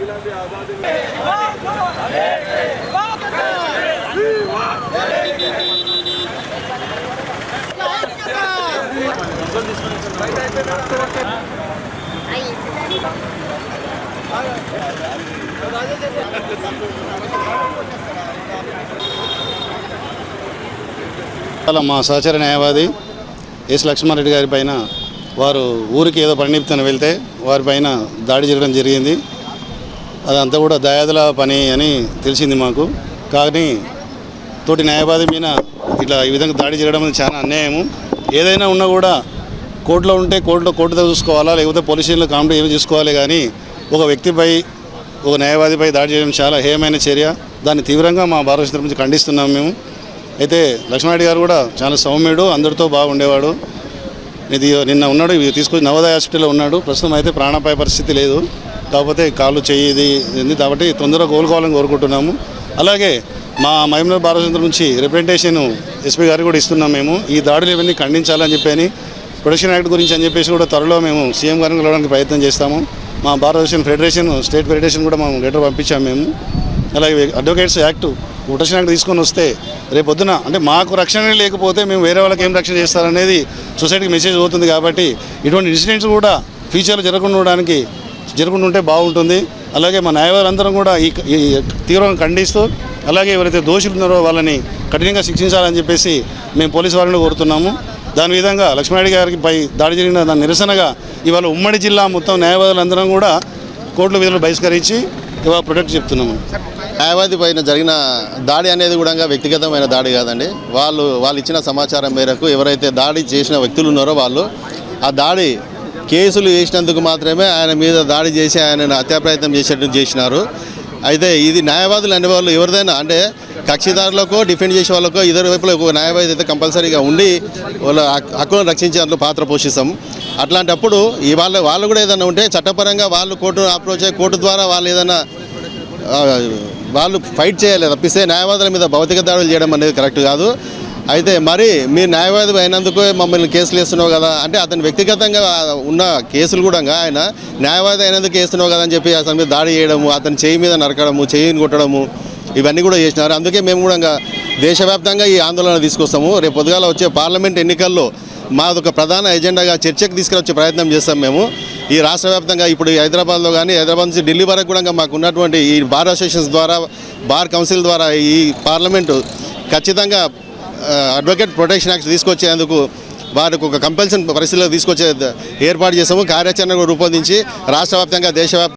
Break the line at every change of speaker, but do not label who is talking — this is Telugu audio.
गिलाबी మా సహచర న్యాయవాది ఎస్ లక్ష్మారెడ్డి గారి పైన వారు ఊరికి ఏదో పని వెళ్తే వారిపైన దాడి జరగడం జరిగింది. అదంతా కూడా దయాదుల పని అని తెలిసింది మాకు. కానీ తోటి న్యాయవాది మీద ఇట్లా ఈ విధంగా దాడి జరగడం అనేది చాలా అన్యాయము. ఏదైనా ఉన్నా కూడా కోర్టులో ఉంటే కోర్టులో కోర్టుతో చూసుకోవాలా లేకపోతే పోలీసులు కాంప్లైంట్ ఏమి చూసుకోవాలి కానీ ఒక వ్యక్తిపై ఒక న్యాయవాదిపై దాడి చేయడం చాలా హేయమైన చర్య. దాన్ని తీవ్రంగా మా భారత నుంచి ఖండిస్తున్నాం మేము. అయితే లక్ష్మణరెడ్డి గారు కూడా చాలా సౌమ్యుడు అందరితో బాగుండేవాడు. ఇది నిన్న ఉన్నాడు ఇవి తీసుకొని నవోదయ హాస్పిటల్లో ఉన్నాడు. ప్రస్తుతం అయితే ప్రాణాపాయ పరిస్థితి లేదు. కాకపోతే కాళ్ళు చేయది ఉంది కాబట్టి తొందరగా కోలుకోవాలని కోరుకుంటున్నాము. అలాగే మా మహిమనగర్ భారత నుంచి రిప్రజెంటేషన్ ఎస్పీ గారికి కూడా ఇస్తున్నాం మేము. ఈ దాడులు ఇవన్నీ ఖండించాలని చెప్పని ప్రొడక్షన్ యాక్ట్ గురించి అని చెప్పేసి కూడా త్వరలో మేము సీఎం గారిని కలవడానికి ప్రయత్నం చేస్తాము. మా భారతదేశం ఫెడరేషన్ స్టేట్ ఫెడరేషన్ కూడా మేము లెటర్ పంపించాము మేము. అలాగే అడ్వకేట్స్ యాక్ట్ ప్రొటెక్షన్ యాక్ట్ తీసుకొని వస్తే రేపు పొద్దున అంటే మాకు రక్షణ లేకపోతే మేము వేరే వాళ్ళకి ఏం రక్షణ చేస్తారనేది సొసైటీకి మెసేజ్ పోతుంది కాబట్టి ఇటువంటి ఇన్సిడెంట్స్ కూడా ఫ్యూచర్లో జరగకుండా జరుగుతుంటే బాగుంటుంది. అలాగే మా న్యాయవాదులందరం కూడా ఈ ఈ తీవ్రంగా ఖండిస్తూ అలాగే ఎవరైతే దోషులు ఉన్నారో వాళ్ళని కఠినంగా శిక్షించాలని చెప్పేసి మేము పోలీసు వారిని కోరుతున్నాము. దాని విధంగా లక్ష్మణరెడ్డి గారికి పై దాడి జరిగిన దాని నిరసనగా ఇవాళ ఉమ్మడి జిల్లా మొత్తం న్యాయవాదులందరం కూడా కోర్టుల విధులు బహిష్కరించి ఇవాళ ప్రొటెక్ట్ చెప్తున్నాము.
న్యాయవాది పైన జరిగిన దాడి అనేది కూడా వ్యక్తిగతమైన దాడి కాదండి. వాళ్ళు వాళ్ళు ఇచ్చిన సమాచారం మేరకు ఎవరైతే దాడి చేసిన వ్యక్తులు ఉన్నారో వాళ్ళు ఆ దాడి కేసులు వేసినందుకు మాత్రమే ఆయన మీద దాడి చేసి ఆయనను హత్యాప్రయత్నం చేసేటట్టు చేసేట్టు చేసినారు. అయితే ఇది న్యాయవాదులు అనే వాళ్ళు ఎవరిదైనా అంటే కక్షిదారులకో డిఫెండ్ చేసే వాళ్ళకో ఇద్దరు వైపులో ఒక న్యాయవాది అయితే కంపల్సరీగా ఉండి వాళ్ళ హక్కులను రక్షించే దాంట్లో పాత్ర పోషిస్తాం. అట్లాంటప్పుడు ఈ వాళ్ళ వాళ్ళు కూడా ఏదైనా ఉంటే చట్టపరంగా వాళ్ళు కోర్టు అప్రోచ్ అయ్యి కోర్టు ద్వారా వాళ్ళు ఏదైనా వాళ్ళు ఫైట్ చేయాలి తప్పిస్తే న్యాయవాదుల మీద భౌతిక దాడులు చేయడం అనేది కరెక్ట్ కాదు. అయితే మరి మీరు న్యాయవాది అయినందుకు మమ్మల్ని కేసులు వేస్తున్నావు కదా. అంటే అతను వ్యక్తిగతంగా ఉన్న కేసులు కూడా ఆయన న్యాయవాది అయినందుకు వేస్తున్నావు కదా అని చెప్పి అతని మీద దాడి చేయడము అతని చేయి మీద నరకడము చేయిని కొట్టడము ఇవన్నీ కూడా చేసినారు. అందుకే మేము కూడా ఇంకా దేశవ్యాప్తంగా ఈ ఆందోళన తీసుకొస్తాము. రేపు పొద్దుగాల వచ్చే పార్లమెంట్ ఎన్నికల్లో మాదొక ప్రధాన ఎజెండాగా చర్చకు తీసుకురొచ్చే ప్రయత్నం చేస్తాం మేము. ఈ రాష్ట్ర వ్యాప్తంగా ఇప్పుడు హైదరాబాద్లో కానీ హైదరాబాద్ నుంచి ఢిల్లీ వరకు కూడా మాకు ఉన్నటువంటి ఈ బార్ అసోసియేషన్స్ ద్వారా బార్ కౌన్సిల్ ద్వారా ఈ పార్లమెంటు ఖచ్చితంగా అడ్వకేట్ ప్రొటెక్షన్ యాక్ట్ తీసుకొచ్చేందుకు వారికి ఒక కంపల్సరీ పరిస్థితిలో తీసుకొచ్చే ఏర్పాటు చేసాము. కార్యాచరణ రూపొందించి రాష్ట్ర వ్యాప్తంగా దేశవ్యాప్తంగా